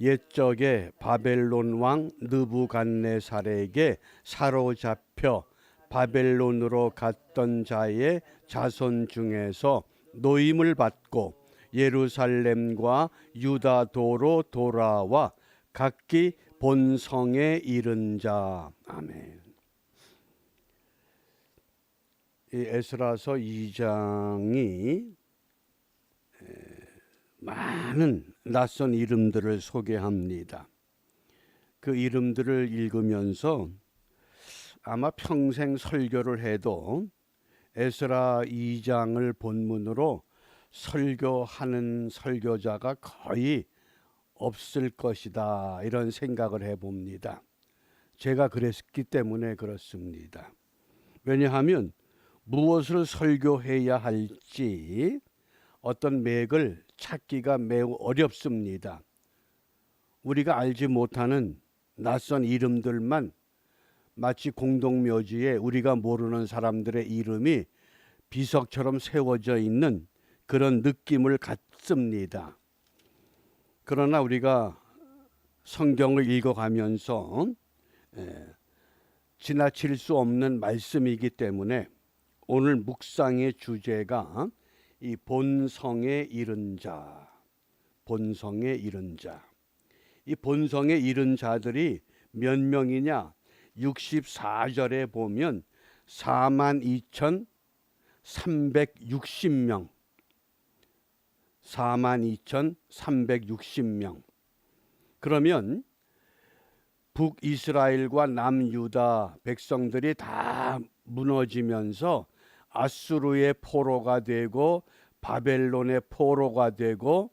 옛적에 바벨론 왕 느부갓네살에게 사로잡혀 바벨론으로 갔던 자의 자손 중에서 노임을 받고 예루살렘과 유다도로 돌아와 각기 본성에 이른 자 아멘. 이 에스라서 2장이 많은 낯선 이름들을 소개합니다. 그 이름들을 읽으면서 아마 평생 설교를 해도 에스라 2장을 본문으로 설교하는 설교자가 거의 없을 것이다 이런 생각을 해봅니다. 제가 그랬기 때문에 그렇습니다. 왜냐하면 무엇을 설교해야 할지 어떤 맥을 찾기가 매우 어렵습니다. 우리가 알지 못하는 낯선 이름들만 마치 공동묘지에 우리가 모르는 사람들의 이름이 비석처럼 세워져 있는 그런 느낌을 갖습니다. 그러나 우리가 성경을 읽어가면서 에, 지나칠 수 없는 말씀이기 때문에 오늘 묵상의 주제가 이 본성에 이른 자, 본성에 이른 자. 이 본성에 이른 자들이 몇 명이냐? 64절에 보면 4만 2,360명. 4만 2,360명. 그러면 북이스라엘과 남유다 백성들이 다 무너지면서 아수르의 포로가 되고 바벨론의 포로가 되고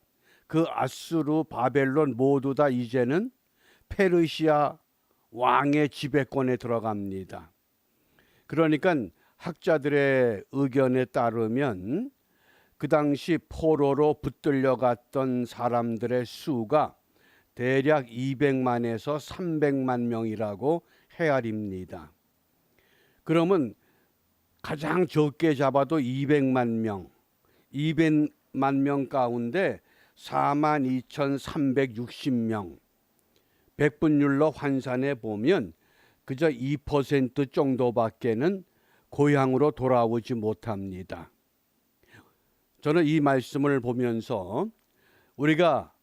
그 아수르 바벨론 모두 다 이제는 페르시아 왕의 지배권에 들어갑니다. 그러니까 학자들의 의견에 따르면 그 당시 포로로 붙들려 갔던 사람들의 수가 대략 200만에서 300만 명이라고 헤아립니다. 그러면 가장 적게 잡아도 200만 명, 200만 명 가운데 4만 2,360명, 백분율로 환산해 보면 그저 2% 정도밖에는 고향으로 돌아오지 못합니다. 저는 이 말씀을 보면서 우리가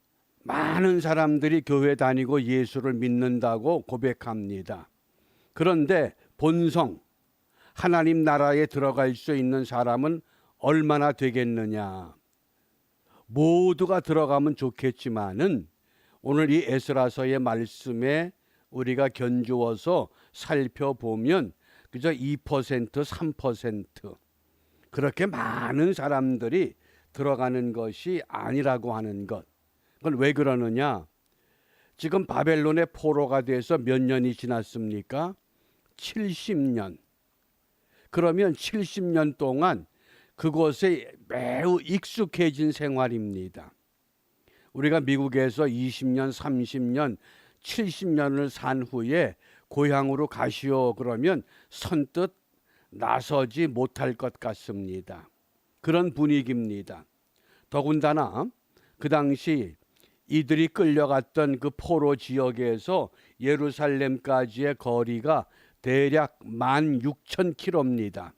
많은 사람들이 교회 다니고 예수를 믿는다고 고백합니다. 그런데 본성, 하나님 나라에 들어갈 수 있는 사람은 얼마나 되겠느냐. 모두가 들어가면 좋겠지만은 오늘 이 에스라서의 말씀에 우리가 견주어서 살펴보면 그저 2% 3% 그렇게 많은 사람들이 들어가는 것이 아니라고 하는 것. 그건 왜 그러느냐? 지금 바벨론의 포로가 돼서 몇 년이 지났습니까? 70년. 그러면 70년 동안 그곳에 매우 익숙해진 생활입니다. 우리가 미국에서 20년, 30년, 70년을 산 후에 고향으로 가시오 그러면 선뜻 나서지 못할 것 같습니다. 그런 분위기입니다. 더군다나 그 당시 이들이 끌려갔던 그 포로 지역에서 예루살렘까지의 거리가 대략 16,000km입니다.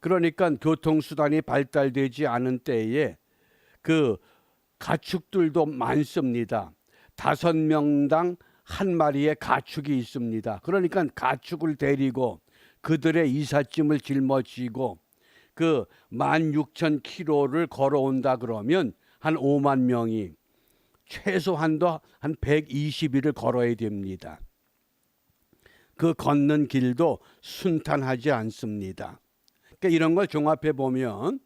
그러니까 교통수단이 발달되지 않은 때에 그 가축들도 많습니다. 다섯 명당 한 마리의 가축이 있습니다. 그러니까 가축을 데리고 그들의 이삿짐을 짊어지고 그 16,000km를 걸어온다 그러면 한 5만 명이 최소한도 한 120일을 걸어야 됩니다. 그 걷는 길도 순탄하지 않습니다. 그러니까 이런 걸 종합해 보면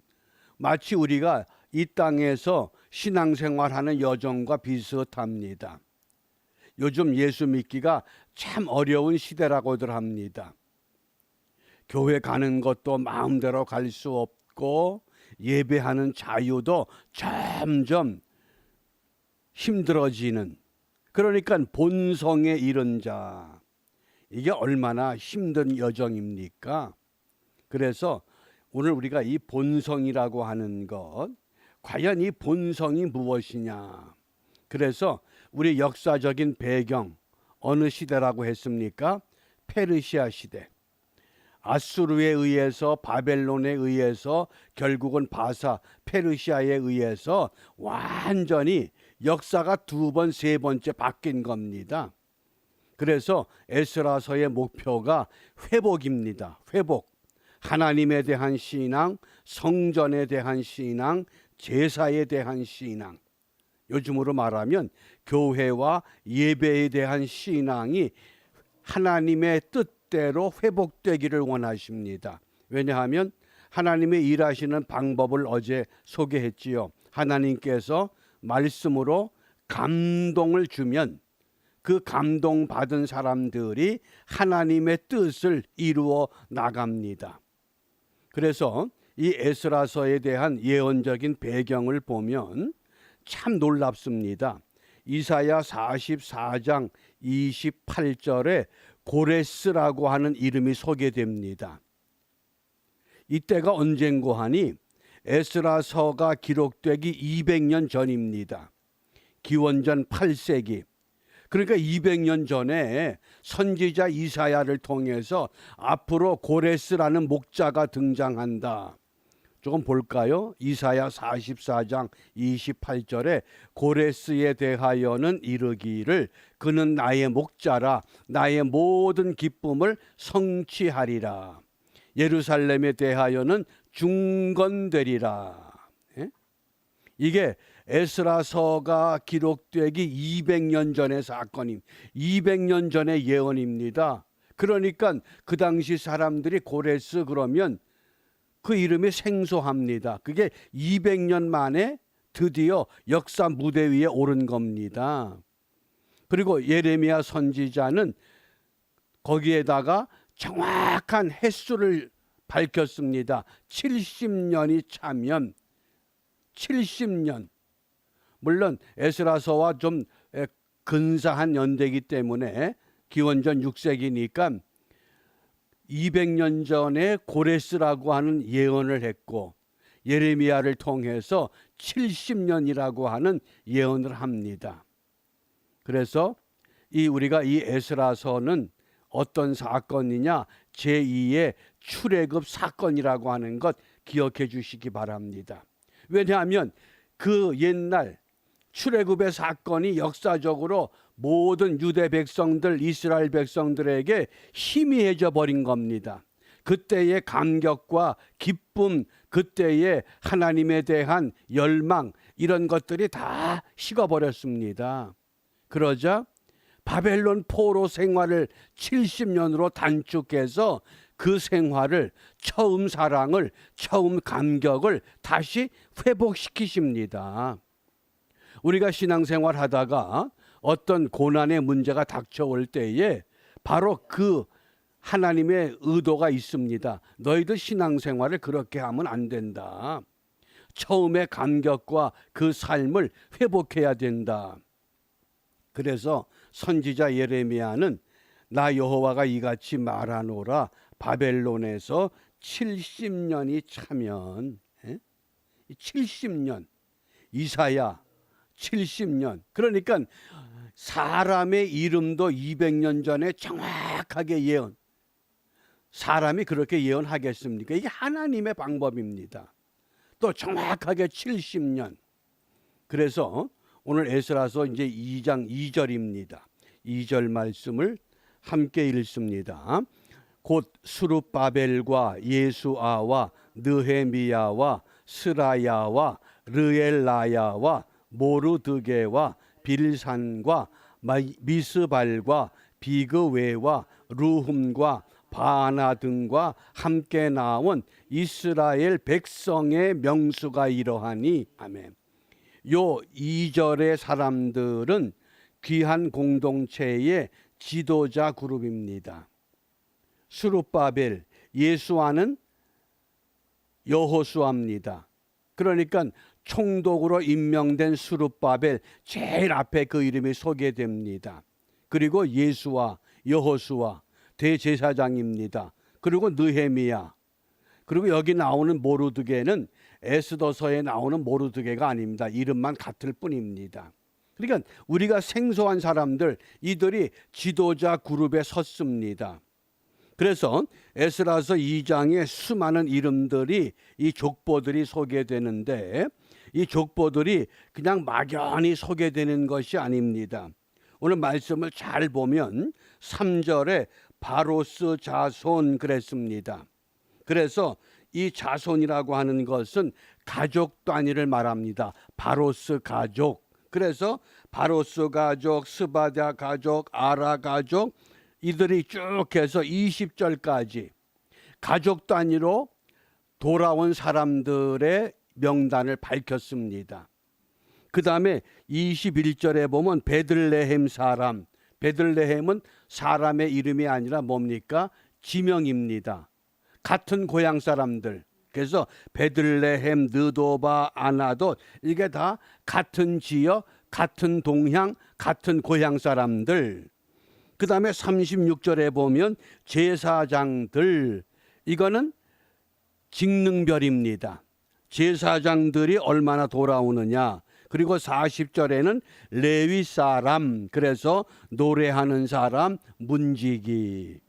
마치 우리가 이 땅에서 신앙생활하는 여정과 비슷합니다. 요즘 예수 믿기가 참 어려운 시대라고들 합니다. 교회 가는 것도 마음대로 갈 수 없고 예배하는 자유도 점점 힘들어지는 그러니까 본성에 이른 자 이게 얼마나 힘든 여정입니까? 그래서 오늘 우리가 이 본성이라고 하는 것 과연 이 본성이 무엇이냐 그래서 우리 역사적인 배경 어느 시대라고 했습니까? 페르시아 시대. 아수르에 의해서 바벨론에 의해서 결국은 바사 페르시아에 의해서 완전히 역사가 두 번 세 번째 바뀐 겁니다. 그래서 에스라서의 목표가 회복입니다. 회복. 하나님에 대한 신앙, 성전에 대한 신앙, 제사에 대한 신앙. 요즘으로 말하면 교회와 예배에 대한 신앙이 하나님의 뜻대로 회복되기를 원하십니다. 왜냐하면 하나님의 일하시는 방법을 어제 소개했지요. 하나님께서 말씀으로 감동을 주면 그 감동 받은 사람들이 하나님의 뜻을 이루어 나갑니다. 그래서 이 에스라서에 대한 예언적인 배경을 보면 참 놀랍습니다. 이사야 44장 28절에 고레스라고 하는 이름이 소개됩니다. 이때가 언젠고 하니 에스라서가 기록되기 200년 전입니다. 기원전 8세기. 그러니까 200년 전에 선지자 이사야를 통해서 앞으로 고레스라는 목자가 등장한다. 조금 볼까요? 이사야 44장 28절에 고레스에 대하여는 이르기를 그는 나의 목자라 나의 모든 기쁨을 성취하리라. 예루살렘에 대하여는 중건되리라. 예? 이게 에스라서가 기록되기 200년 전의 사건임. 200년 전의 예언입니다. 그러니까 그 당시 사람들이 고레스 그러면 그 이름이 생소합니다. 그게 200년 만에 드디어 역사 무대 위에 오른 겁니다. 그리고 예레미야 선지자는 거기에다가 정확한 횟수를 밝혔습니다. 70년이 차면 70년. 물론 에스라서와 좀 에, 근사한 연대이기 때문에 기원전 6세기니까 200년 전에 고레스라고 하는 예언을 했고 예레미야를 통해서 70년이라고 하는 예언을 합니다. 그래서 이 우리가 이 에스라서는 어떤 사건이냐 제2의 출애굽 사건이라고 하는 것 기억해 주시기 바랍니다. 왜냐하면 그 옛날 출애굽의 사건이 역사적으로 모든 유대 백성들 이스라엘 백성들에게 희미해져 버린 겁니다. 그때의 감격과 기쁨, 그때의 하나님에 대한 열망 이런 것들이 다 식어버렸습니다. 그러자 바벨론 포로 생활을 70년으로 단축해서 그 생활을 처음 사랑을 처음 감격을 다시 회복시키십니다. 우리가 신앙생활 하다가 어떤 고난의 문제가 닥쳐올 때에 바로 그 하나님의 의도가 있습니다. 너희들 신앙생활을 그렇게 하면 안 된다. 처음의 감격과 그 삶을 회복해야 된다. 그래서 선지자 예레미야는 나 여호와가 이같이 말하노라 바벨론에서 70년이 차면 에? 70년 이사야 70년 그러니까 사람의 이름도 200년 전에 정확하게 예언 사람이 그렇게 예언하겠습니까? 이게 하나님의 방법입니다. 또 정확하게 70년 그래서 오늘 에스라서 이제 2장 2절입니다. 2절 말씀을 함께 읽습니다. 곧 수룹바벨과 예수아와 느헤미야와 스라야와 르엘라야와 모르드게와 빌산과 미스발과 비그웨와 루흠과 바나 등과 함께 나온 이스라엘 백성의 명수가 이러하니 아멘. 요 2절의 사람들은 귀한 공동체의 지도자 그룹입니다. 수룹바벨 예수와는 여호수아입니다. 그러니까 총독으로 임명된 수룹바벨 제일 앞에 그 이름이 소개됩니다. 그리고 예수와 여호수아 대제사장입니다. 그리고 느헤미야 그리고 여기 나오는 모르드게는 에스더서에 나오는 모르드게가 아닙니다. 이름만 같을 뿐입니다. 그러니까 우리가 생소한 사람들 이들이 지도자 그룹에 섰습니다. 그래서 에스라서 2장에 수많은 이름들이 이 족보들이 소개되는데 이 족보들이 그냥 막연히 소개되는 것이 아닙니다. 오늘 말씀을 잘 보면 3절에 바로스 자손 그랬습니다. 그래서 이 자손이라고 하는 것은 가족 단위를 말합니다. 바로스 가족. 그래서 바로스 가족, 스바다 가족, 아라 가족 이들이 쭉 해서 20절까지 가족 단위로 돌아온 사람들의 명단을 밝혔습니다. 그 다음에 21절에 보면 베들레헴 사람, 베들레헴은 사람의 이름이 아니라 뭡니까? 지명입니다. 같은 고향 사람들. 그래서 베들레헴, 느도바, 아나도 이게 다 같은 지역, 같은 동향, 같은 고향 사람들. 그 다음에 36절에 보면 제사장들. 이거는 직능별입니다. 제사장들이 얼마나 돌아오느냐. 그리고 40절에는 레위 사람, 그래서 노래하는 사람, 문지기.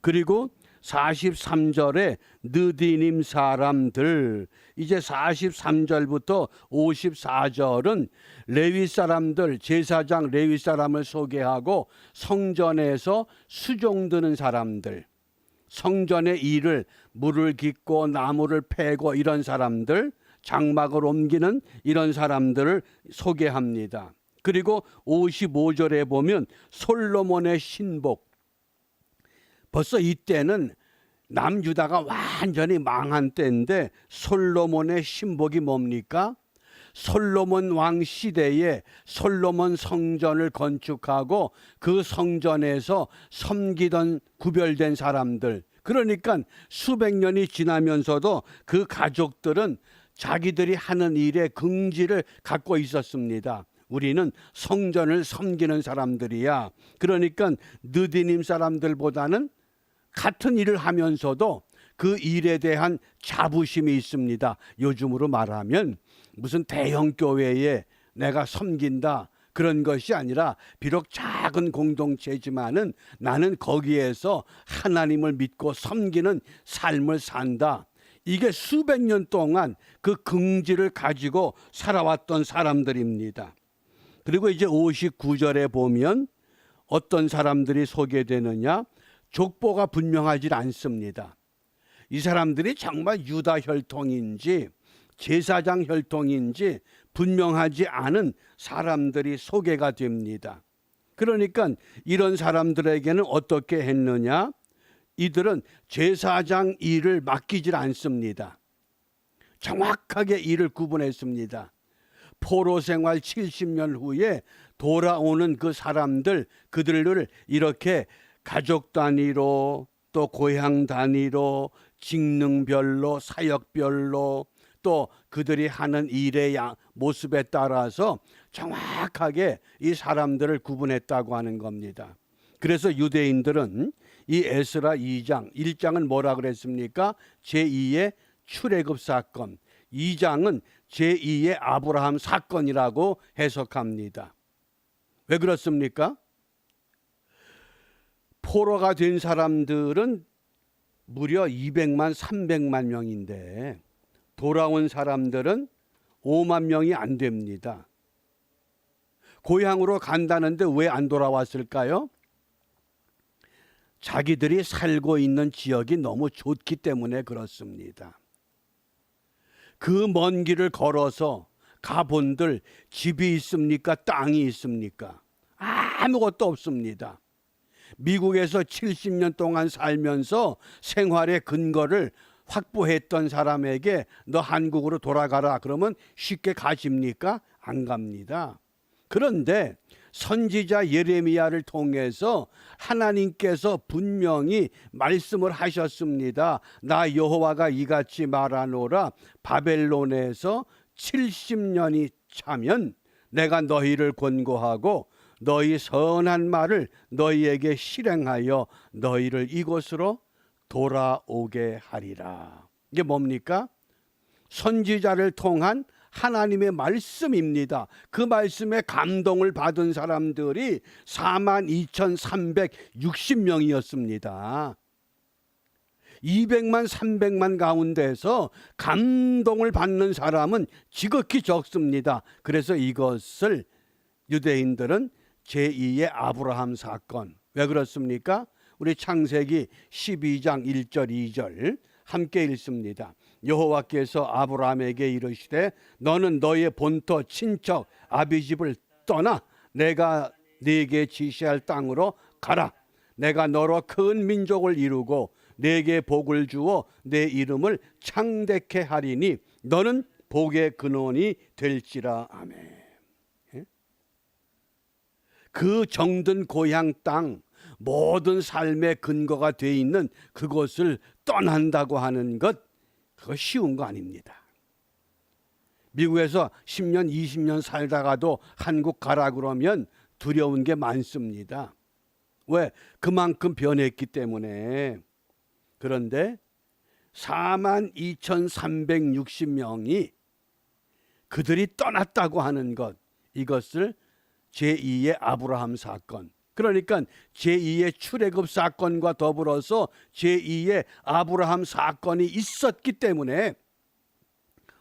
그리고 43절에 느디님 사람들 이제 43절부터 54절은 레위 사람들 제사장 레위 사람을 소개하고 성전에서 수종 드는 사람들 성전의 일을 물을 깃고 나무를 패고 이런 사람들 장막을 옮기는 이런 사람들을 소개합니다. 그리고 55절에 보면 솔로몬의 신복 벌써 이때는 남유다가 완전히 망한 때인데 솔로몬의 신복이 뭡니까? 솔로몬 왕 시대에 솔로몬 성전을 건축하고 그 성전에서 섬기던 구별된 사람들 그러니까 수백 년이 지나면서도 그 가족들은 자기들이 하는 일에 긍지를 갖고 있었습니다. 우리는 성전을 섬기는 사람들이야. 그러니까 느디님 사람들보다는 같은 일을 하면서도 그 일에 대한 자부심이 있습니다. 요즘으로 말하면 무슨 대형 교회에 내가 섬긴다 그런 것이 아니라 비록 작은 공동체지만은 나는 거기에서 하나님을 믿고 섬기는 삶을 산다. 이게 수백 년 동안 그 긍지를 가지고 살아왔던 사람들입니다. 그리고 이제 59절에 보면 어떤 사람들이 소개되느냐? 족보가 분명하지 않습니다. 이 사람들이 정말 유다 혈통인지 제사장 혈통인지 분명하지 않은 사람들이 소개가 됩니다. 그러니까 이런 사람들에게는 어떻게 했느냐? 이들은 제사장 일을 맡기질 않습니다. 정확하게 일을 구분했습니다. 포로 생활 70년 후에 돌아오는 그 사람들 그들을 이렇게 가족 단위로 또 고향 단위로 직능별로 사역별로 또 그들이 하는 일의 모습에 따라서 정확하게 이 사람들을 구분했다고 하는 겁니다. 그래서 유대인들은 이 에스라 2장, 1장은 뭐라 그랬습니까? 제2의 출애굽 사건, 2장은 제2의 아브라함 사건이라고 해석합니다. 왜 그렇습니까? 포로가 된 사람들은 무려 200만, 300만 명인데 돌아온 사람들은 5만 명이 안 됩니다. 고향으로 간다는데 왜 안 돌아왔을까요? 자기들이 살고 있는 지역이 너무 좋기 때문에 그렇습니다. 그 먼 길을 걸어서 가본들 집이 있습니까? 땅이 있습니까? 아무것도 없습니다. 미국에서 70년 동안 살면서 생활의 근거를 확보했던 사람에게 너 한국으로 돌아가라 그러면 쉽게 가십니까? 안 갑니다. 그런데 선지자 예레미야를 통해서 하나님께서 분명히 말씀을 하셨습니다. 나 여호와가 이같이 말하노라 바벨론에서 70년이 차면 내가 너희를 권고하고 너희 선한 말을 너희에게 실행하여 너희를 이곳으로 돌아오게 하리라. 이게 뭡니까? 선지자를 통한 하나님의 말씀입니다. 그 말씀에 감동을 받은 사람들이 42,360명이었습니다. 200만, 300만 가운데서 감동을 받는 사람은 지극히 적습니다. 그래서 이것을 유대인들은 제2의 아브라함 사건. 왜 그렇습니까? 우리 창세기 12장 1절 2절 함께 읽습니다. 여호와께서 아브라함에게 이르시되 너는 너의 본토 친척 아비집을 떠나 내가 네게 지시할 땅으로 가라. 내가 너로 큰 민족을 이루고 네게 복을 주어 내 이름을 창대케 하리니 너는 복의 근원이 될지라 아멘. 예? 그 정든 고향 땅 모든 삶의 근거가 돼 있는 그곳을 떠난다고 하는 것 그거 쉬운 거 아닙니다. 미국에서 10년, 20년 살다가도 한국 가라 그러면 두려운 게 많습니다. 왜? 그만큼 변했기 때문에. 그런데 4만 2,360명이 그들이 떠났다고 하는 것, 이것을 제2의 아브라함 사건, 그러니까 제2의 출애굽 사건과 더불어서 제2의 아브라함 사건이 있었기 때문에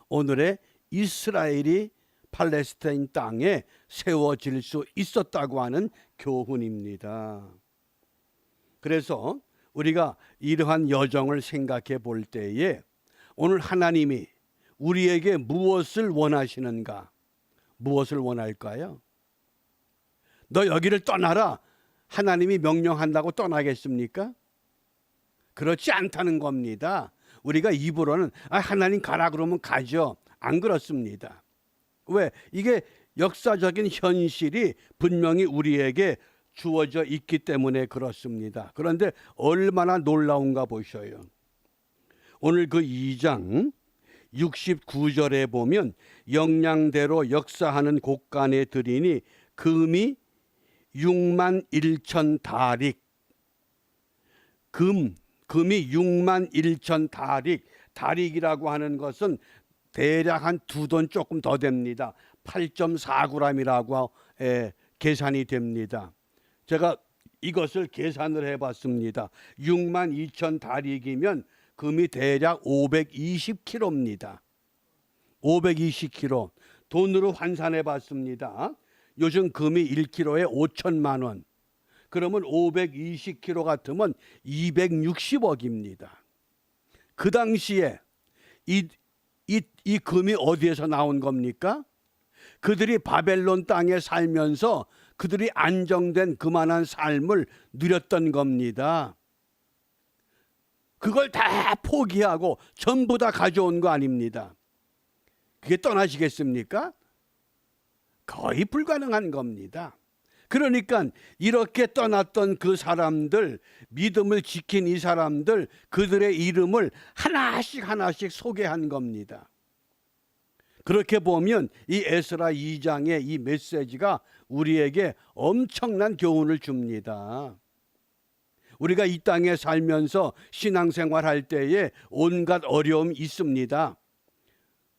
오늘의 이스라엘이 팔레스타인 땅에 세워질 수 있었다고 하는 교훈입니다. 그래서 우리가 이러한 여정을 생각해 볼 때에 오늘 하나님이 우리에게 무엇을 원하시는가? 무엇을 원할까요? 너 여기를 떠나라. 하나님이 명령한다고 떠나겠습니까? 그렇지 않다는 겁니다. 우리가 입으로는 아, 하나님 가라 그러면 가죠. 안 그렇습니다. 왜? 이게 역사적인 현실이 분명히 우리에게 주어져 있기 때문에 그렇습니다. 그런데 얼마나 놀라운가 보셔요. 오늘 그 2장 69절에 보면 영양대로 역사하는 곳간에 들이니 금이 6만 1천 다릭 금 금이 6만 1천 다릭 다릭이라고 하는 것은 대략 한 두 돈 조금 더 됩니다. 8.4g이라고 예, 계산이 됩니다. 제가 이것을 계산을 해봤습니다. 6만 2천 다릭이면 금이 대략 520kg입니다. 520kg 돈으로 환산해 봤습니다. 요즘 금이 1kg에 5천만 원. 그러면 520kg 같으면 260억입니다. 그 당시에 이, 이, 이 금이 어디에서 나온 겁니까? 그들이 바벨론 땅에 살면서 그들이 안정된 그만한 삶을 누렸던 겁니다. 그걸 다 포기하고 전부 다 가져온 거 아닙니다. 그게 떠나시겠습니까? 거의 불가능한 겁니다. 그러니까 이렇게 떠났던 그 사람들, 믿음을 지킨 이 사람들, 그들의 이름을 하나씩 하나씩 소개한 겁니다. 그렇게 보면 이 에스라 2장의 이 메시지가 우리에게 엄청난 교훈을 줍니다. 우리가 이 땅에 살면서 신앙생활 할 때에 온갖 어려움이 있습니다.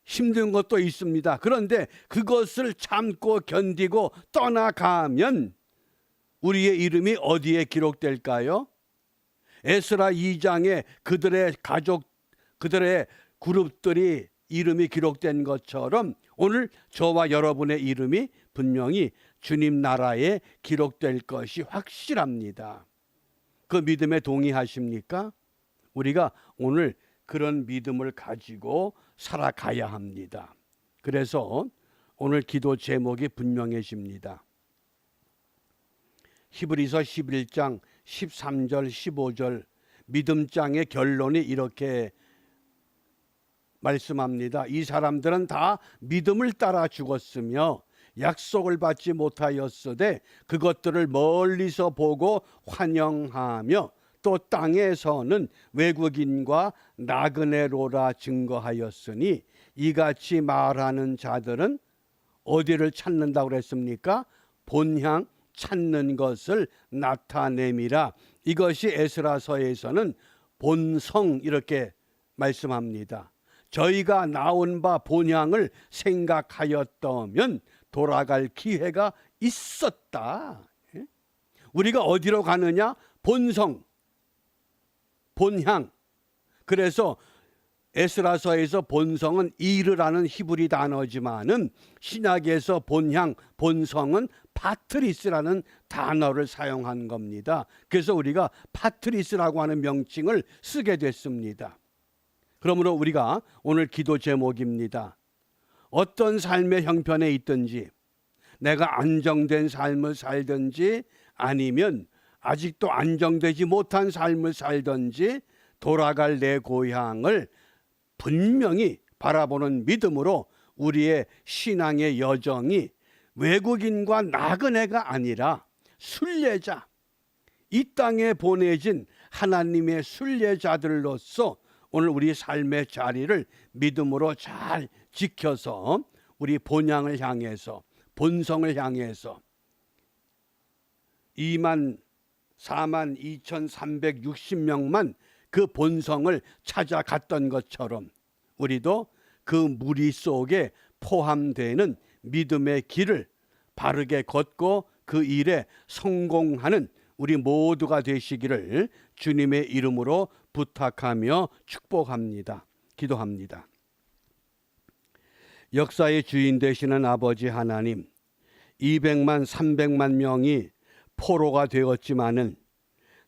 힘든 것도 있습니다. 그런데 그것을 참고 견디고 떠나가면 우리의 이름이 어디에 기록될까요? 에스라 2장에 그들의 가족, 그들의 그룹들이 이름이 기록된 것처럼 오늘 저와 여러분의 이름이 분명히 주님 나라에 기록될 것이 확실합니다. 그 믿음에 동의하십니까? 우리가 오늘 그런 믿음을 가지고 살아가야 합니다. 그래서 오늘 기도 제목이 분명해집니다. 히브리서 11장 13절 15절 믿음장의 결론이 이렇게 말씀합니다. 이 사람들은 다 믿음을 따라 죽었으며 약속을 받지 못하였으되 그것들을 멀리서 보고 환영하며 또 땅에서는 외국인과 나그네로라 증거하였으니 이같이 말하는 자들은 어디를 찾는다고 그랬습니까? 본향 찾는 것을 나타냄이라 이것이 에스라서에서는 본성 이렇게 말씀합니다. 저희가 나온 바 본향을 생각하였다면 돌아갈 기회가 있었다. 예? 우리가 어디로 가느냐? 본성, 본향. 그래서 에스라서에서 본성은 이르라는 히브리 단어지만은 신약에서 본향, 본성은 파트리스라는 단어를 사용한 겁니다. 그래서 우리가 파트리스라고 하는 명칭을 쓰게 됐습니다. 그러므로 우리가 오늘 기도 제목입니다. 어떤 삶의 형편에 있든지 내가 안정된 삶을 살든지 아니면 아직도 안정되지 못한 삶을 살든지 돌아갈 내 고향을 분명히 바라보는 믿음으로 우리의 신앙의 여정이 외국인과 나그네가 아니라 순례자 이 땅에 보내진 하나님의 순례자들로서 오늘 우리 삶의 자리를 믿음으로 잘 지켜서 우리 본향을 향해서 본성을 향해서 2만 4만 2,360명만 그 본성을 찾아갔던 것처럼 우리도 그 무리 속에 포함되는 믿음의 길을 바르게 걷고 그 일에 성공하는 우리 모두가 되시기를 주님의 이름으로 부탁하며 축복합니다. 기도합니다. 역사의 주인 되시는 아버지 하나님, 200만, 300만 명이 포로가 되었지만은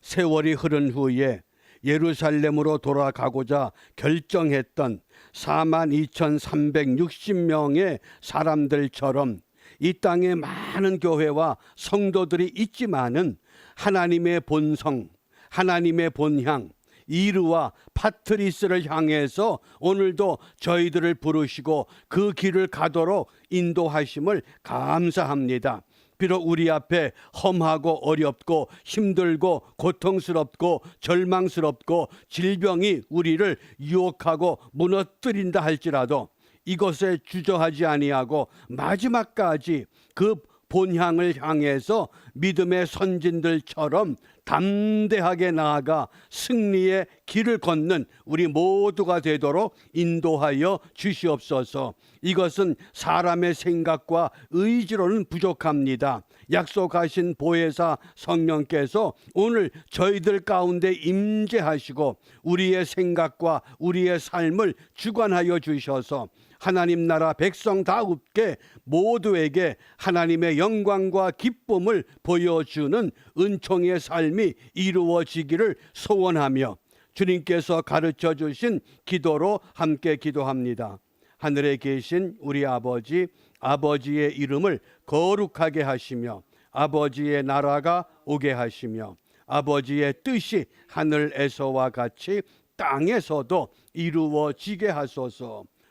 세월이 흐른 후에 예루살렘으로 돌아가고자 결정했던 4만 2,360명의 사람들처럼 이 땅에 많은 교회와 성도들이 있지만은 하나님의 본성, 하나님의 본향, 이르와 파트리스를 향해서 오늘도 저희들을 부르시고 그 길을 가도록 인도하심을 감사합니다. 비록 우리 앞에 험하고 어렵고 힘들고 고통스럽고 절망스럽고 질병이 우리를 유혹하고 무너뜨린다 할지라도 이것에 주저하지 아니하고 마지막까지 그 본향을 향해서 믿음의 선진들처럼 담대하게 나아가 승리의 길을 걷는 우리 모두가 되도록 인도하여 주시옵소서. 이것은 사람의 생각과 의지로는 부족합니다. 약속하신 보혜사 성령께서 오늘 저희들 가운데 임재하시고 우리의 생각과 우리의 삶을 주관하여 주셔서 하나님 나라 백성 다웃게 모두에게 하나님의 영광과 기쁨을 보여주는 은총의 삶이 이루어지기를 소원하며 주님께서 가르쳐 주신 기도로 함께 기도합니다. 하늘에 계신 우리 아버지, 아버지의 이름을 거룩하게 하시며 아버지의 나라가 오게 하시며 아버지의 뜻이 하늘에서와 같이 땅에서도 이루어지게 하소서.